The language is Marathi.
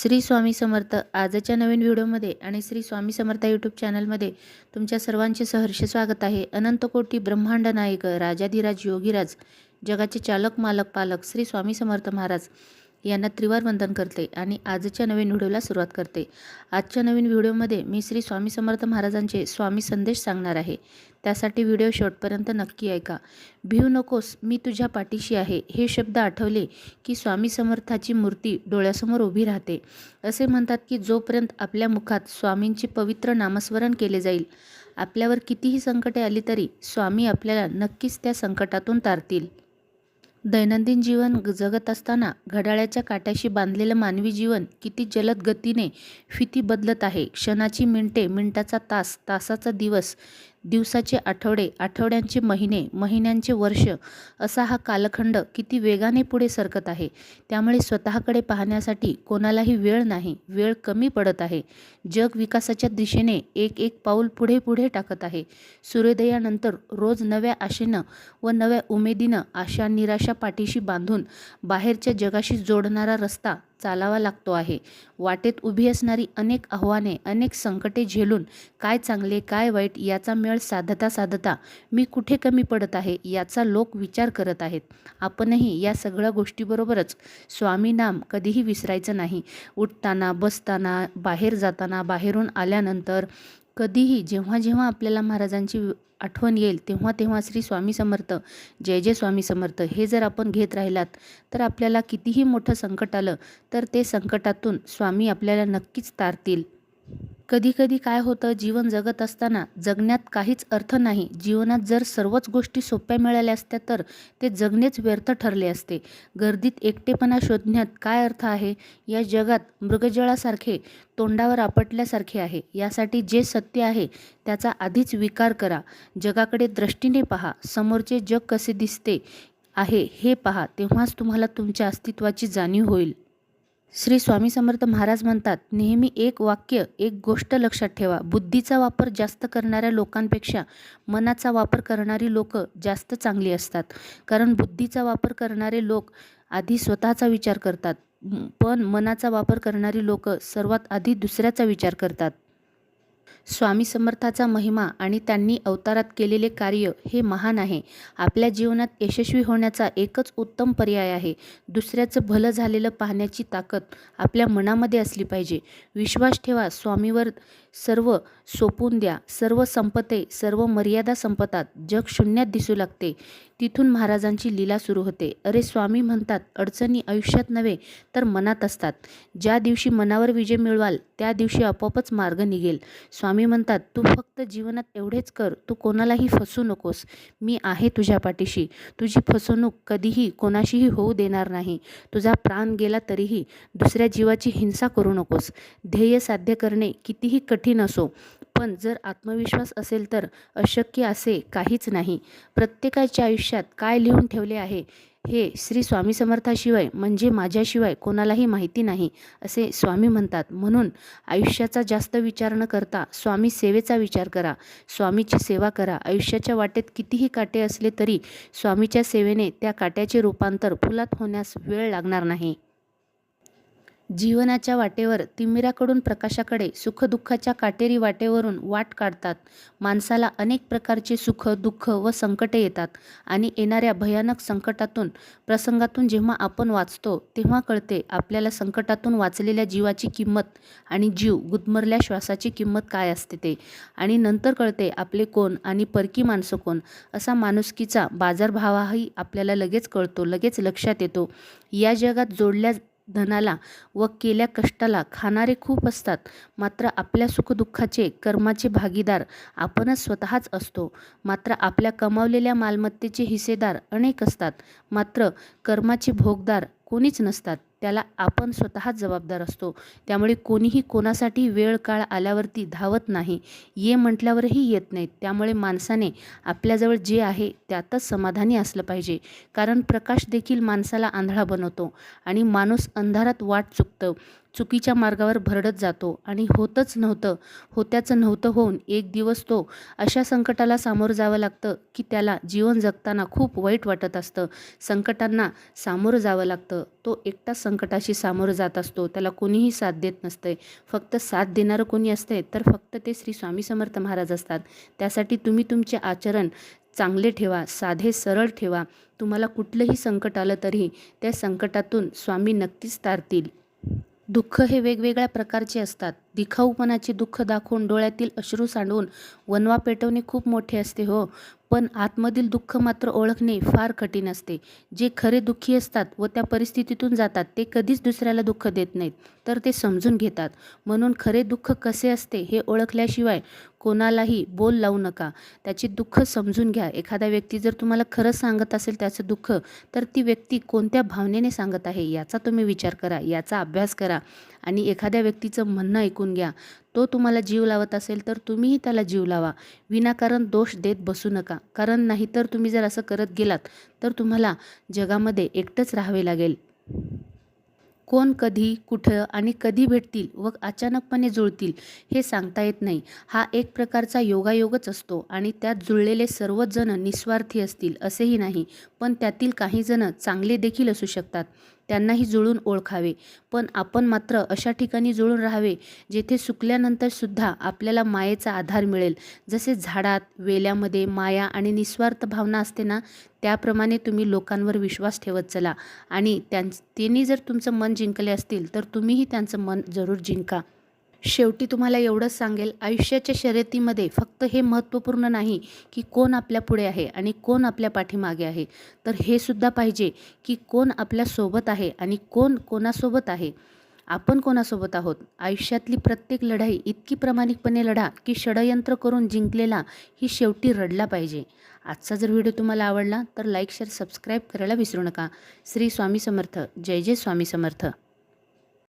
श्री स्वामी समर्थ आजच्या नवीन व्हिडिओमध्ये आणि श्री स्वामी समर्थ यूट्यूब चॅनलमध्ये तुमच्या सर्वांचे सहर्ष स्वागत आहे. अनंतकोटी ब्रह्मांड नायक राजाधिराज योगीराज जगाचे चालक मालक पालक श्री स्वामी समर्थ महाराज. यांना त्रिवार वंदन करते आणि आजच्या नवीन व्हिडिओला सुरुवात करते. आजच्या नवीन व्हिडिओमध्ये मी श्री स्वामी समर्थ महाराजांचे स्वामी संदेश सांगणार आहे. त्यासाठी व्हिडिओ शेवटपर्यंत नक्की ऐका. भिऊ नकोस मी तुझ्या पाठीशी आहे. हे शब्द आठवले की स्वामी समर्थाची मूर्ती डोळ्यासमोर उभी राहते. असे म्हणतात की जोपर्यंत आपल्या मुखात स्वामींचे पवित्र नामस्मरण केले जाईल आपल्यावर कितीही संकटे आली तरी स्वामी आपल्याला नक्कीच त्या संकटातून तारतील. दैनंदिन जीवन जगत असताना घड्याळाच्या काट्याशी बांधलेलं मानवी जीवन किती जलद गतीने फिती बदलत आहे. क्षणाची मिनटे मिनटाचा तास तासाचा दिवस दिवसाचे आठवडे आठवड्यांचे महिने महिन्यांचे वर्ष असा हा कालखंड किती वेगाने पुढे सरकत आहे. त्यामुळे स्वतःकडे पाहण्यासाठी कोणालाही वेळ नाही वेळ कमी पडत आहे. जग विकासाच्या दिशेने एक एक पाऊल पुढे पुढे टाकत आहे. सूर्योदयानंतर रोज नव्या आशेनं व नव्या उमेदीनं आशा निराशा पाठीशी बांधून बाहेरच्या जगाशी जोडणारा रस्ता चालावा लागतो आहे. वाटेत उभी असणारी अनेक आव्हाने अनेक संकटे झेलून काय चांगले काय वाईट याचा मेळ साधता साधता मी कुठे कमी पडत आहे याचा लोक विचार करत आहेत. आपणही या सगळ्या गोष्टीबरोबरच स्वामी नाम कधीही विसरायचं नाही. उठताना बसताना बाहेर जाताना बाहेरून आल्यानंतर कधीही जेव्हा जेव्हा आपल्याला महाराजांची आठवण येईल तेव्हा तेव्हा श्री स्वामी समर्थ जय जय स्वामी समर्थ हे जर आपण घेत राहिलात तर आपल्याला कितीही मोठं संकट आलं तर ते संकटातून स्वामी आपल्याला नक्कीच तारतील. कधीकधी काय होतं जीवन जगत असताना जगण्यात काहीच अर्थ नाही. जीवनात जर सर्वच गोष्टी सोप्या मिळाल्या असत्या तर ते जगणेच व्यर्थ ठरले असते. गर्दीत एकटेपणा शोधण्यात काय अर्थ आहे? या जगात मृगजळासारखे तोंडावर आपटल्यासारखे आहे. यासाठी जे सत्य आहे त्याचा आधीच विकार करा. जगाकडे दृष्टीने पहा. समोरचे जग कसे दिसते आहे हे पहा. तेव्हाच तुम्हाला तुमच्या अस्तित्वाची जाणीव होईल. श्री स्वामी समर्थ महाराज म्हणतात नेहमी एक वाक्य एक गोष्ट लक्षात ठेवा. बुद्धीचा वापर जास्त करणाऱ्या लोकांपेक्षा मनाचा वापर करणारी लोक जास्त चांगली असतात. कारण बुद्धीचा वापर करणारे लोक आधी स्वतःचा विचार करतात पण मनाचा वापर करणारी लोक सर्वात आधी दुसऱ्याचा विचार करतात. स्वामी समर्थाचा महिमा आणि त्यांनी अवतारात केलेले कार्य हे महान आहे. आपल्या जीवनात यशस्वी होण्याचा एकच उत्तम पर्याय आहे. दुसऱ्याचं भलं झालेलं पाहण्याची ताकद आपल्या मनामध्ये असली पाहिजे. विश्वास ठेवा स्वामीवर सर्व सोपून द्या. सर्व संपते सर्व मर्यादा संपतात. जग शून्यात दिसू लागते. तिथून महाराजांची लीला सुरू होते. अरे स्वामी म्हणतात अडचणी आयुष्यात नव्हे तर मनात असतात. ज्या दिवशी मनावर विजय मिळवाल त्या दिवशी आपोआपच मार्ग निघेल. स्वामी म्हणतात तू फक्त जीवनात एवढेच कर तू कोणालाही फसू नकोस. मी आहे तुझ्या पाठीशी. तुझी फसवणूक कधीही कोणाशीही होऊ देणार नाही. तुझा प्राण गेला तरीही दुसऱ्या जीवाची हिंसा करू नकोस. ध्येय साध्य करणे कितीही कठीण असो पण जर आत्मविश्वास असेल तर अशक्य असे काहीच नाही. प्रत्येकाच्या आयुष्यात काय लिहून ठेवले आहे? हे श्री स्वामी समर्थाशिवाय म्हणजे माझ्याशिवाय कोणालाही माहिती नाही असे स्वामी म्हणतात. म्हणून आयुष्याचा जास्त विचार न करता स्वामी सेवेचा विचार करा. स्वामीची सेवा करा. आयुष्याच्या वाटेत कितीही काटे असले तरी स्वामीच्या सेवेने त्या काट्याचे रूपांतर फुलात होण्यास वेळ लागणार नाही. जीवनाच्या वाटेवर तिमिराकडून प्रकाशाकडे सुखदुःखाच्या काटेरी वाटेवरून वाट काढतात. माणसाला अनेक प्रकारचे सुख दुःख व संकटे येतात आणि येणाऱ्या भयानक संकटातून प्रसंगातून जेव्हा आपण वाचतो तेव्हा कळते आपल्याला संकटातून वाचलेल्या जीवाची किंमत आणि जीव गुदमरल्या श्वासाची किंमत काय असते ते. आणि नंतर कळते आपले कोण आणि परकी माणसं कोण असा माणुसकीचा बाजारभावही आपल्याला लगेच कळतो लगेच लक्षात येतो. या जगात जोडल्या धनाला व केल्या कष्टाला खाणारे खूप असतात. मात्र आपल्या सुखदुःखाचे कर्माचे भागीदार आपणच स्वतःच असतो. मात्र आपल्या कमावलेल्या मालमत्तेचे हिस्सेदार अनेक असतात. मात्र कर्माचे भोगदार कोणीच नसतात. त्याला आपण स्वतःच जबाबदार असतो. त्यामुळे कोणीही कोणासाठी वेळ काळ आल्यावरती धावत नाही. ये म्हटल्यावरही येत नाहीत. त्यामुळे माणसाने आपल्याजवळ जे आहे त्यातच समाधानी असलं पाहिजे. कारण प्रकाश देखील माणसाला आंधळा बनवतो आणि माणूस अंधारात वाट चुकतं. चुकीच्या मार्गावर भरडत जातो आणि होतच नव्हतं. होत्याचं नव्हतं होऊन एक दिवस तो अशा संकटाला सामोरं जावं लागतं की त्याला जीवन जगताना खूप वाईट वाटत असतं. संकटांना सामोरं जावं लागतं. तो एकटा संकटाशी सामोरं जात असतो. त्याला कोणीही साथ देत नसतंय. फक्त साथ देणारं कोणी असतंय तर फक्त ते श्री स्वामी समर्थ महाराज असतात. त्यासाठी तुम्ही तुमचे आचरण चांगले ठेवा साधे सरळ ठेवा. तुम्हाला कुठलंही संकट आलं तरी त्या संकटातून स्वामी नक्कीच तारतील. दुःख हे वेगवेगळ्या प्रकारचे असतात. दिखाऊपणाचे दुःख दाखवून डोळ्यातील अश्रू सांडवून वनवा पेटवणे खूप मोठे असते हो. पण आतमधील दुःख मात्र ओळखणे फार कठीण असते. जे खरे दुःखी असतात व त्या परिस्थितीतून जातात ते कधीच दुसऱ्याला दुःख देत नाहीत तर ते समजून घेतात. म्हणून खरे दुःख कसे असते हे ओळखल्याशिवाय कोणालाही बोल लावू नका. त्याची दुःख समजून घ्या. एखादा व्यक्ती जर तुम्हाला खरं सांगत असेल त्याचं दुःख तर ती व्यक्ती कोणत्या भावनेने सांगत आहे याचा तुम्ही विचार करा याचा अभ्यास करा आणि एखाद्या व्यक्तीचं म्हणणं ऐकून घ्या. तो तुम्हाला जीव लावत असेल तर तुम्हीही त्याला जीव लावा. विनाकारण दोष देत बसू नका. कारण नाहीतर तुम्ही जर असं करत गेलात तर तुम्हाला जगामध्ये एकटंच राहावे लागेल. कोण कधी कुठं आणि कधी भेटतील व अचानकपणे जुळतील हे सांगता येत नाही. हा एक प्रकारचा योगायोगच असतो आणि त्यात जुळलेले सर्वच जण निस्वार्थी असतील असेही नाही पण त्यातील काही जण चांगले देखील असू शकतात. त्यांनाही जुळून ओळखावे. पण आपण मात्र अशा ठिकाणी जुळून राहावे जेथे सुकल्यानंतरसुद्धा आपल्याला मायेचा आधार मिळेल. जसे झाडात वेल्यामध्ये माया आणि निस्वार्थ भावना असते ना त्याप्रमाणे तुम्ही लोकांवर विश्वास ठेवत चला. आणि त्यां त्यांनी जर तुमचं मन जिंकले असतील तर तुम्हीही त्यांचं मन जरूर जिंका. शेवटी तुम्हाला एवढंच सांगेल आयुष्याच्या शर्यतीमध्ये फक्त हे महत्त्वपूर्ण नाही की कोण आपल्या पुढे आहे आणि कोण आपल्या पाठीमागे आहे. तर हे सुद्धा पाहिजे की कोण आपल्यासोबत आहे आणि कोण कोणासोबत आहे. आपण कोणासोबत आहोत? आयुष्यातली प्रत्येक लढाई इतकी प्रामाणिकपणे लढा की षडयंत्र करून जिंकलेला ही शेवटी रडला पाहिजे. आजचा जर व्हिडिओ तुम्हाला आवडला तर लाईक शेअर सबस्क्राईब करायला विसरू नका. श्री स्वामी समर्थ. जय जय स्वामी समर्थ.